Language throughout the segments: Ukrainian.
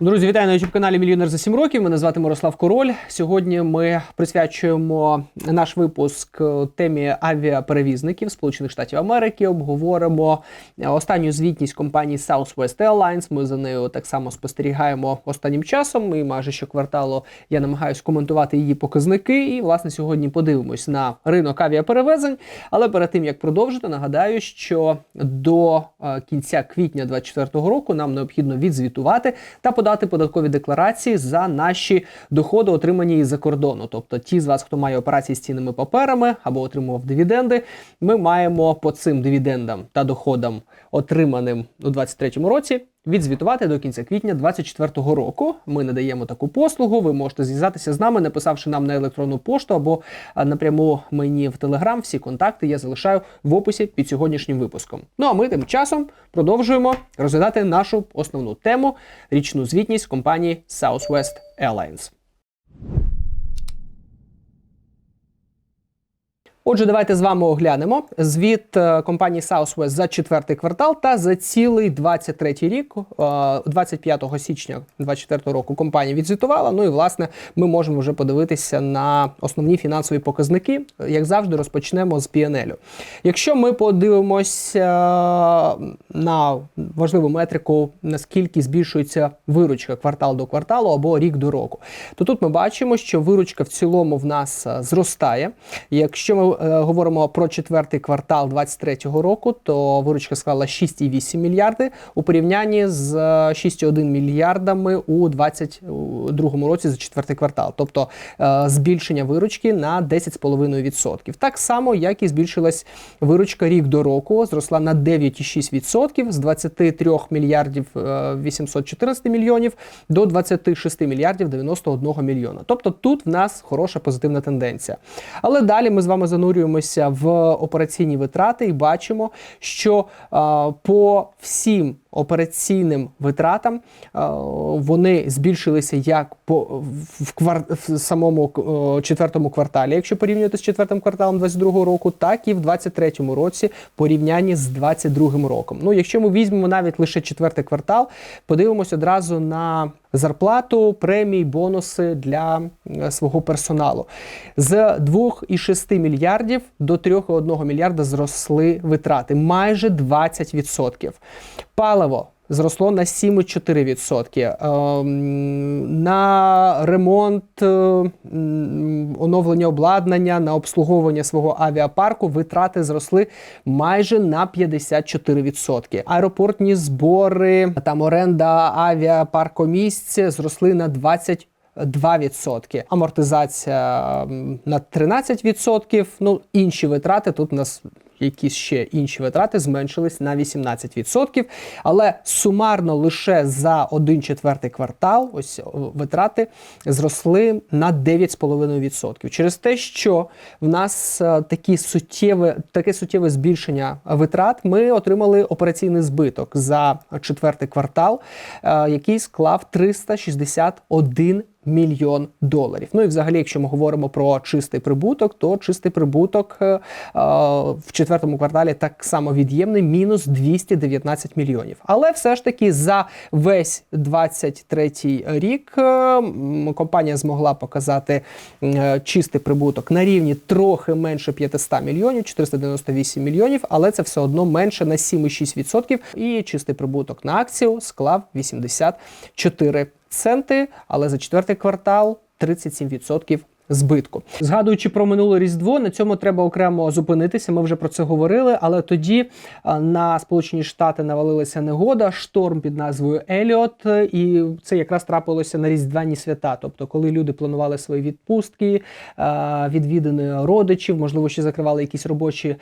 Друзі, вітаю на youtube каналі Мільйонер за 7 років. Мене звати Мирослав Король. Сьогодні ми присвячуємо наш випуск темі авіаперевізників Сполучених Штатів Америки. Обговоримо останню звітність компанії Southwest Airlines. Ми за нею так само спостерігаємо останнім часом. І майже щокварталу я намагаюся коментувати її показники. І власне сьогодні подивимось на ринок авіаперевезень. Але перед тим як продовжити, нагадаю, що до е, кінця квітня 2024 року нам необхідно відзвітувати та подати податкові декларації за наші доходи, отримані із-за кордону. Тобто, ті з вас, хто має операції з цінними паперами або отримував дивіденди, ми маємо по цим дивідендам та доходам, отриманим у 2023 році. Відзвітувати до кінця квітня 2024 року. Ми надаємо таку послугу. Ви можете зв'язатися з нами, написавши нам на електронну пошту або напряму мені в Телеграм. Всі контакти я залишаю в описі під сьогоднішнім випуском. Ну а ми тим часом продовжуємо розглядати нашу основну тему річну звітність компанії Southwest Airlines. Отже, давайте з вами оглянемо звіт е, компанії Southwest за четвертий квартал та за цілий 23 рік. Е, 25 січня 24 року компанія відзвітувала. Ну і власне ми можемо вже подивитися на основні фінансові показники. Як завжди, розпочнемо з PNL. Якщо ми подивимося на важливу метрику, наскільки збільшується виручка квартал до кварталу або рік до року, то тут ми бачимо, що виручка в цілому в нас е, зростає. Якщо ми е, говоримо про четвертий квартал 2023 року, то виручка склала 6,8 мільярди у порівнянні з е, 6,1 мільярдами у 2022 році за четвертий квартал, тобто е, збільшення виручки на 10,5%. Так само, як і збільшилась виручка рік до року, зросла на 9,6% з 23 мільярдів е, 814 мільйонів до 26 мільярдів 91 мільйона. Тобто тут в нас хороша позитивна тенденція. Але далі ми з вами занурюємося в операційні витрати і бачимо, що по всім операційним витратам вони збільшилися як по в, квар, в самому четвертому кварталі, якщо порівнювати з четвертим кварталом 22 року, так і в 23 році порівнянні з 22 роком. Ну, якщо ми візьмемо навіть лише четвертий квартал, подивимося одразу на зарплату, премії, бонуси для е, свого персоналу. З 2,6 мільярдів до 3,1 мільярда зросли витрати, майже 20%. Паливо зросло на 7,4%. Ем, На ремонт, е, оновлення обладнання, на обслуговування свого авіапарку витрати зросли майже на 54%. Аеропортні збори, там оренда авіапаркомісць зросли на 20%. 2%. амортизація на 13%. Ну інші витрати тут у нас. Якісь ще інші витрати зменшились на 18%. Але сумарно лише за один четвертий квартал ось витрати зросли на 9,5%. Через те, що в нас е, такі суттєве, таке суттєве збільшення витрат, ми отримали операційний збиток за четвертий квартал, е, який склав 361 мільйон доларів. Ну і взагалі, якщо ми говоримо про чистий прибуток, то чистий прибуток е, в четвертому кварталі так само від'ємний мінус 219 мільйонів. Але все ж таки за весь 23 рік е, компанія змогла показати е, чистий прибуток на рівні трохи менше 500 мільйонів, 498 мільйонів, але це все одно менше на 7,6%. І чистий прибуток на акцію склав 84 центи, але за четвертий квартал 37% збитку. Згадуючи про минуле різдво, на цьому треба окремо зупинитися. Ми вже про це говорили. Але тоді на Сполучені Штати навалилася негода, шторм під назвою Еліот, і це якраз трапилося на різдвяні свята. Тобто, коли люди планували свої відпустки, а, відвідини родичів, можливо, ще закривали якісь робочі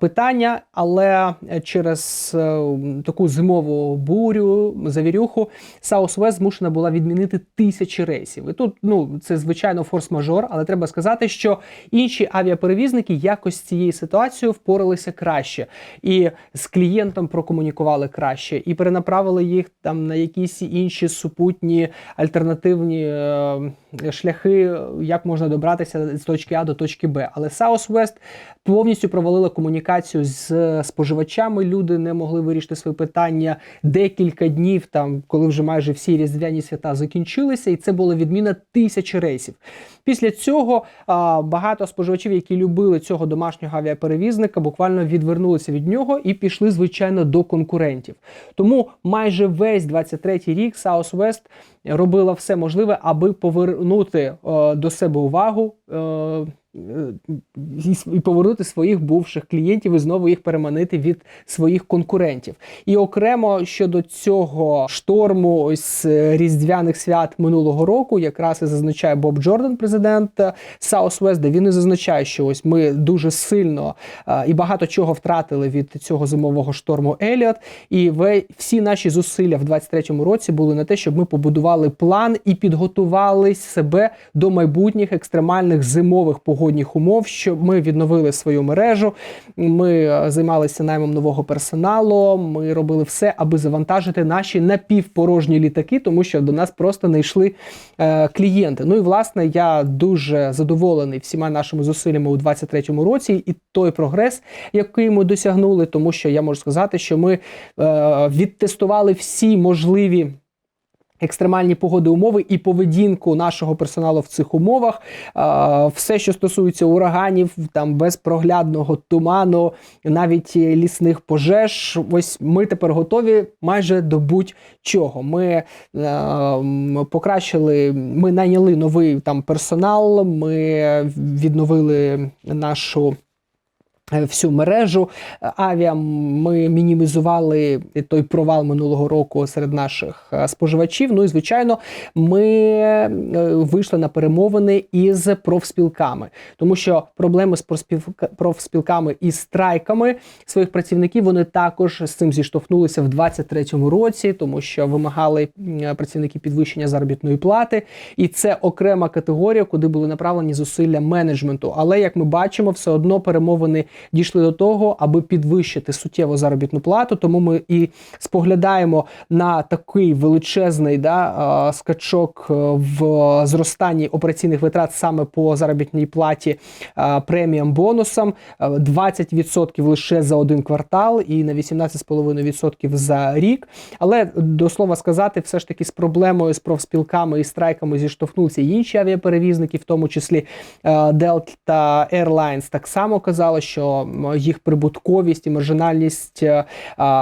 питання. Але через е, таку зимову бурю, завірюху, Southwest змушена була відмінити тисячі рейсів. І тут ну це звичайно форс-мажор, але треба сказати, що інші авіаперевізники якось з цією ситуацією впоралися краще, і з клієнтом прокомунікували краще, і перенаправили їх там на якісь інші супутні альтернативні. е, шляхи, як можна добратися з точки А до точки Б. Але Southwest повністю провалила комунікацію з споживачами. Люди не могли вирішити свої питання декілька днів, там коли вже майже всі різдвяні свята закінчилися, і це була відміна тисячі рейсів. Після цього багато споживачів, які любили цього домашнього авіаперевізника, буквально відвернулися від нього і пішли, звичайно, до конкурентів. Тому майже весь 23-й рік Southwest робила все можливе, аби повернути е, до себе увагу. Е, і- повернути своїх бувших клієнтів і знову їх переманити від своїх конкурентів. І окремо щодо цього шторму ось різдвяних свят минулого року, якраз і зазначає Боб Джордан, президент де він і зазначає, що ось ми дуже сильно е, і багато чого втратили від цього зимового шторму Еліот. І ве- всі наші зусилля в 23-му році були на те, щоб ми побудували план і підготували себе до майбутніх екстремальних зимових погодних умов, щоб ми відновили свою мережу. Ми е, займалися наймом нового персоналу. Ми робили все, аби завантажити наші напівпорожні літаки, тому що до нас просто не йшли е, клієнти. Ну і власне я дуже задоволений всіма нашими зусиллями у 23-му році, і той прогрес, який ми досягнули, тому що я можу сказати, що ми е, відтестували всі можливі. Екстремальні погоди умови і поведінку нашого персоналу в цих умовах, все, що стосується ураганів, там безпроглядного туману, навіть лісних пожеж. Ось ми тепер готові майже до будь-чого. Ми е, покращили, ми найняли новий там персонал, ми відновили нашу. Е, Всю мережу авіа ми мінімізували той провал минулого року серед наших е, споживачів. Ну і звичайно, ми е, вийшли на перемовини із профспілками, тому що проблеми з профспілка- профспілками і страйками своїх працівників вони також з цим зіштовхнулися в 23-му році, тому що вимагали працівники підвищення заробітної плати, і це окрема категорія, куди були направлені зусилля менеджменту. Але як ми бачимо, все одно перемовини дійшли до того, аби підвищити суттєво заробітну плату. Тому ми і споглядаємо на такий величезний да, скачок е, в зростанні операційних витрат саме по заробітній платі преміям бонусам. Е, 20% лише за один квартал і на 18,5% за рік. Але до слова сказати, все ж таки з проблемою з профспілками і страйками зіштовхнулися інші авіаперевізники, в тому числі е, Delta Airlines так само казали, що їх прибутковість і маржинальність е,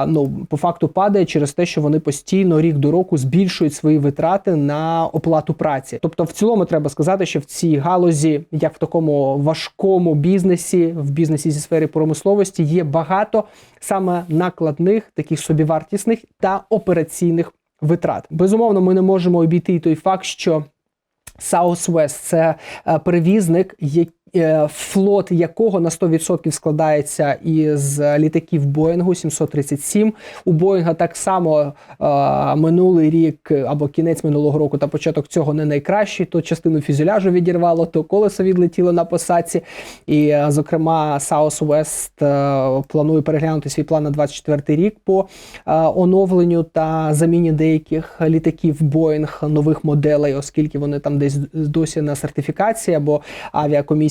ну по факту падає через те, що вони постійно рік до року збільшують свої витрати на оплату праці. Тобто, в цілому треба сказати, що в цій галузі, як в такому важкому бізнесі, в бізнесі зі сфери промисловості, є багато саме накладних, таких собівартісних та операційних витрат. Безумовно, ми не можемо обійти той факт, що Southwest – це е, перевізник, який флот якого на 100% складається із літаків Боїнгу 737. У Боїнга так само е, минулий рік або кінець минулого року та початок цього не найкращий. То частину фюзеляжу відірвало, то колесо відлетіло на посадці. І, е, зокрема, Southwest е, планує переглянути свій план на 24 рік по е, оновленню та заміні деяких літаків Boeing нових моделей, оскільки вони там десь досі на сертифікації або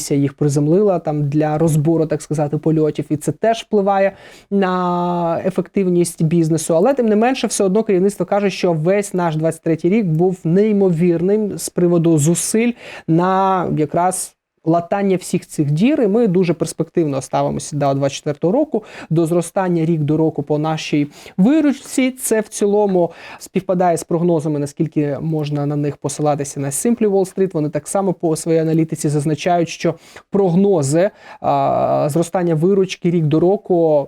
авіакомісія їх приземлила там для розбору, так сказати, польотів, і це теж впливає на ефективність бізнесу. Але тим не менше, все одно керівництво каже, що весь наш 23-й рік був неймовірним з приводу зусиль на якраз. Латання всіх цих дір, і ми дуже перспективно ставимося до 24 року, до зростання рік до року по нашій виручці. Це в цілому співпадає з прогнозами, наскільки можна на них посилатися на Simply Wall Street. Вони так само по своїй аналітиці зазначають, що прогнози а, зростання виручки рік до року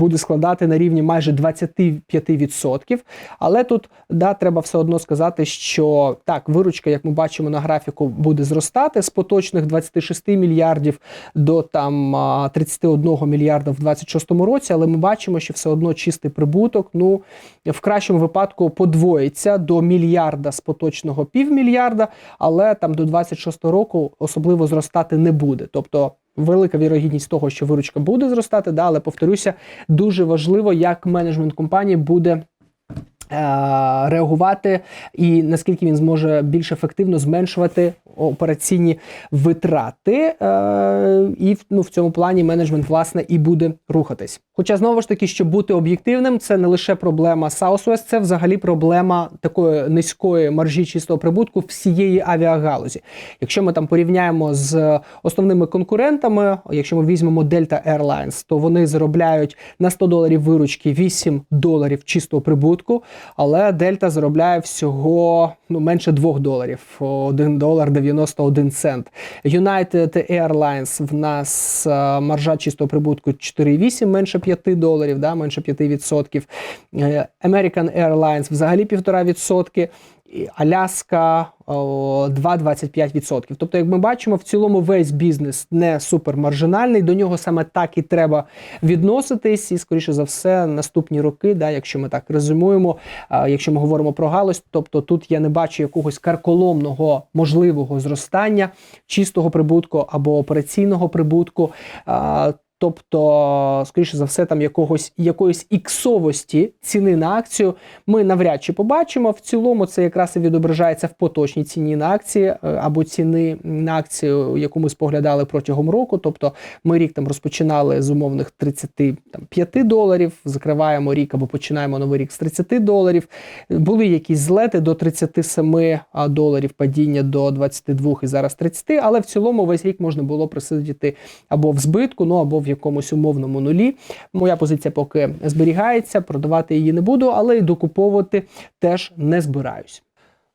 буде складати на рівні майже 25%. Але тут да, треба все одно сказати, що так, виручка, як ми бачимо на графіку, буде зростати поточних 26 мільярдів до там а, 31 мільярда в 26 році. Але ми бачимо, що все одно чистий прибуток, ну в кращому випадку подвоїться до мільярда з поточного півмільярда, але там до 26 року особливо зростати не буде. Тобто. Велика вірогідність того, що виручка буде зростати, да, але повторюся, дуже важливо, як менеджмент компанії буде реагувати і наскільки він зможе більш ефективно зменшувати операційні витрати, е, і ну, в цьому плані менеджмент власне і буде рухатись. Хоча знову ж таки, щоб бути об'єктивним, це не лише проблема Southwest, це взагалі проблема такої низької маржі чистого прибутку всієї авіагалузі. Якщо ми там порівняємо з основними конкурентами, якщо ми візьмемо Delta Airlines, то вони заробляють на 100 доларів виручки 8 доларів чистого прибутку, але Дельта заробляє всього ну менше 2 доларів 1 долар 91 цент. United Airlines в нас е, маржа чистого прибутку 4,8, менше 5 доларів, да, менше 5%. Е, American Airlines взагалі 1,5%. Аляска 2,25%. Тобто, як ми бачимо, в цілому весь бізнес не супермаржинальний, до нього саме так і треба відноситись. І, скоріше за все, наступні роки, да, якщо ми так резюмуємо, якщо ми говоримо про галузь, тобто тут я не бачу якогось карколомного можливого зростання чистого прибутку або операційного прибутку. Тобто, скоріше за все, там якогось якоїсь іксовості ціни на акцію ми навряд чи побачимо. В цілому це якраз і відображається в поточній ціні на акції е, або ціни на акцію, яку ми споглядали протягом року.Тобто ми рік там розпочинали з умовних 35 доларів, закриваємо рік або починаємо новий рік з 30 доларів. Були якісь злети до 37 доларів, падіння до 22 і зараз 30, але в цілому весь рік можна було присидіти або в збитку, ну або в якомусь умовному нулі. Моя позиція поки зберігається, продавати її не буду, але й докуповувати теж не збираюсь.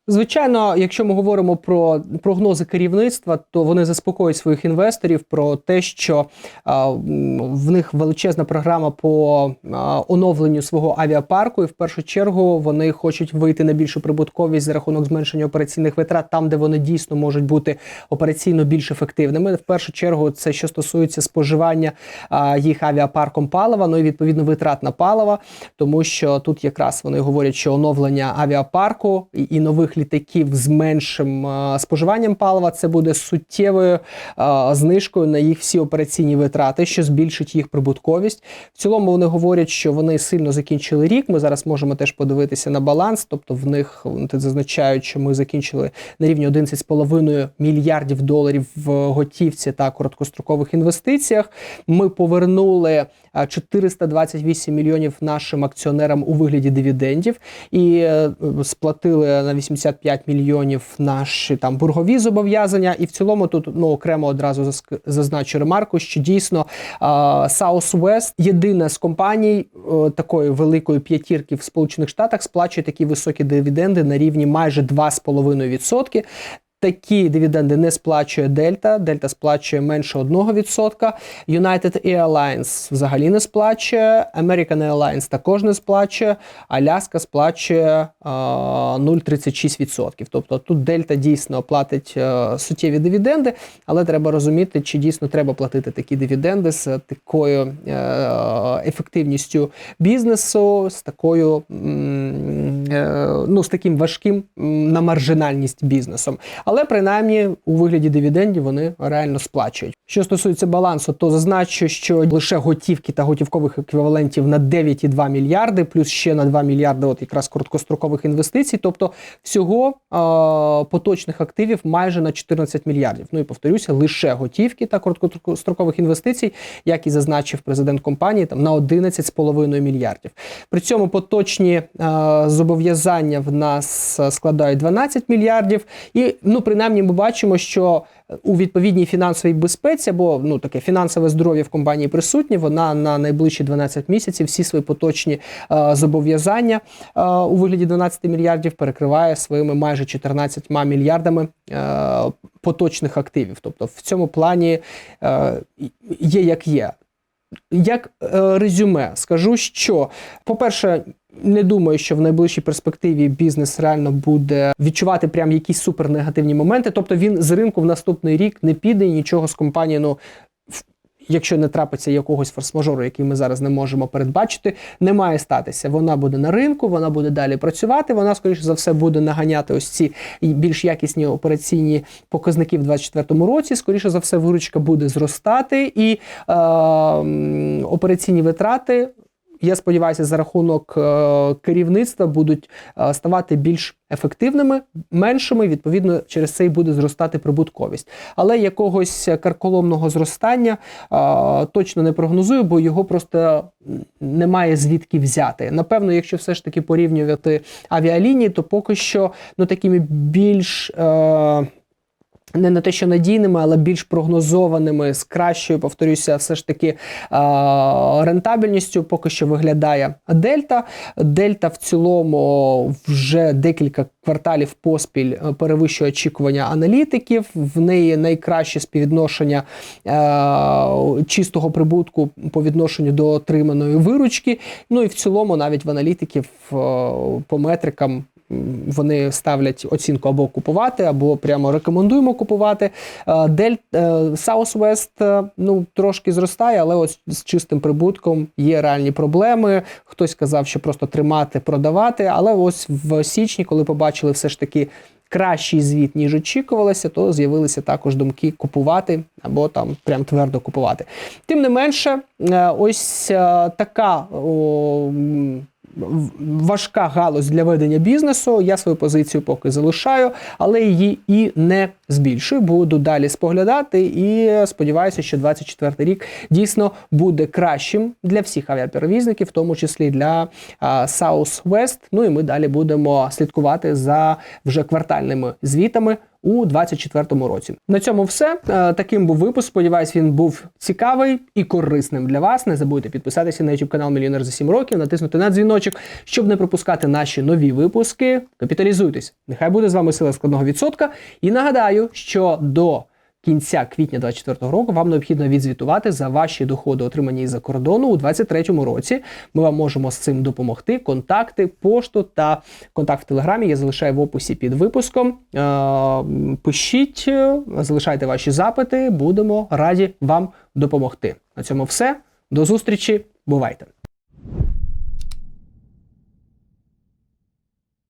Звичайно, якщо ми говоримо про прогнози керівництва, то вони заспокоюють своїх інвесторів про те, що а, в них величезна програма по а, оновленню свого авіапарку, і в першу чергу вони хочуть вийти на більшу прибутковість за рахунок зменшення операційних витрат, там де вони дійсно можуть бути операційно більш ефективними. В першу чергу, це що стосується споживання а, їх авіапарком палива, ну і відповідно витрат на паливо, тому що тут якраз вони говорять, що оновлення авіапарку і, і нових літаків з меншим споживанням палива, це буде суттєвою знижкою на їх всі операційні витрати, що збільшить їх прибутковість. В цілому вони говорять, що вони сильно закінчили рік. Ми зараз можемо теж подивитися на баланс, тобто в них вони зазначають, що ми закінчили на рівні 11,5 мільярдів доларів в готівці та короткострокових інвестиціях. Ми повернули 428 мільйонів нашим акціонерам у вигляді дивідендів і е, сплатили на 85 мільйонів наші там боргові зобов'язання. І в цілому тут ну окремо одразу зазначу ремарку, що дійсно Southwest єдина з компаній такої великої п'ятірки в Сполучених Штатах сплачує такі високі дивіденди на рівні майже 2,5%. Такі дивіденди не сплачує Дельта. Дельта сплачує менше 1%. United Airlines взагалі не сплачує. American Airlines також не сплачує. Аляска сплачує 0,36%. Тобто тут Дельта дійсно платить а, суттєві дивіденди, але треба розуміти, чи дійсно треба платити такі дивіденди з такою а, ефективністю бізнесу, з такою а, ну, з таким важким на маржинальність бізнесом але принаймні у вигляді дивідендів вони реально сплачують. Що стосується балансу, то зазначу, що лише готівки та готівкових еквівалентів на 9,2 мільярди, плюс ще на 2 мільярди, от якраз короткострокових інвестицій, тобто всього е поточних активів майже на 14 мільярдів. Ну і повторюся, лише готівки та короткострокових інвестицій, як і зазначив президент компанії, там на 11,5 мільярдів. При цьому поточні е зобов'язання в нас складають 12 мільярдів і ну принаймні ми бачимо, що у відповідній фінансовій безпеці або ну таке фінансове здоров'я в компанії присутнє. Вона на найближчі 12 місяців всі свої поточні е, зобов'язання е, у вигляді 12 мільярдів перекриває своїми майже 14 мільярдами е, поточних активів. Тобто в цьому плані е, є як є. Як е, резюме, скажу, що, по-перше, не думаю, що в найближчій перспективі бізнес реально буде відчувати прям якісь супернегативні моменти. Тобто він з ринку в наступний рік не піде і нічого з компанії, ну якщо не трапиться якогось форс-мажору, який ми зараз не можемо передбачити, не має статися. Вона буде на ринку, вона буде далі працювати. Вона, скоріше за все, буде наганяти ось ці більш якісні операційні показники в 2024 році. Скоріше за все, виручка буде зростати, і е, операційні витрати я сподіваюся, за рахунок е, керівництва будуть е, ставати більш ефективними, меншими. Відповідно, через це і буде зростати прибутковість. Але якогось карколомного зростання е, точно не прогнозую, бо його просто немає звідки взяти. Напевно, якщо все ж таки порівнювати авіалінії, то поки що ну такими більш. Не на те, що надійними, але більш прогнозованими, з кращою, повторюся, все ж таки рентабельністю поки що виглядає Дельта. Дельта в цілому вже декілька кварталів поспіль е, перевищує очікування аналітиків. В неї найкраще співвідношення е, чистого прибутку по відношенню до отриманої виручки. Ну і в цілому, навіть в аналітиків е, по метрикам вони ставлять оцінку або купувати, або прямо рекомендуємо купувати. Е, Дель е, Southwest е, ну трошки зростає, але ось з чистим прибутком є реальні проблеми. Хтось казав, що просто тримати, продавати. Але ось в січні, коли побачили все ж таки. Кращий звіт, ніж очікувалося, то з'явилися також думки купувати або там прям твердо купувати. Тим не менше, ось така о, важка галузь для ведення бізнесу. Я свою позицію поки залишаю, але її і не збільшую. Буду далі споглядати і сподіваюся, що 24 рік дійсно буде кращим для всіх авіаперевізників, в тому числі для Southwest. Ну і ми далі будемо слідкувати за вже квартальними звітами. У 24-му році на цьому все. Е, Таким був випуск. Сподіваюсь, він був цікавий і корисним для вас. Не забудьте підписатися на YouTube канал Мільйонер за 7 років, натиснути на дзвіночок, щоб не пропускати наші нові випуски. Капіталізуйтесь. Нехай буде з вами сила складного відсотка. І нагадаю, що до кінця квітня 2024 року вам необхідно відзвітувати за ваші доходи, отримані із-за кордону у 2023 році. Ми вам можемо з цим допомогти. Контакти, пошту та контакт в телеграмі я залишаю в описі під випуском. Е, Пишіть, е, залишайте ваші запити. Будемо раді вам допомогти. На цьому все. До зустрічі. Бувайте!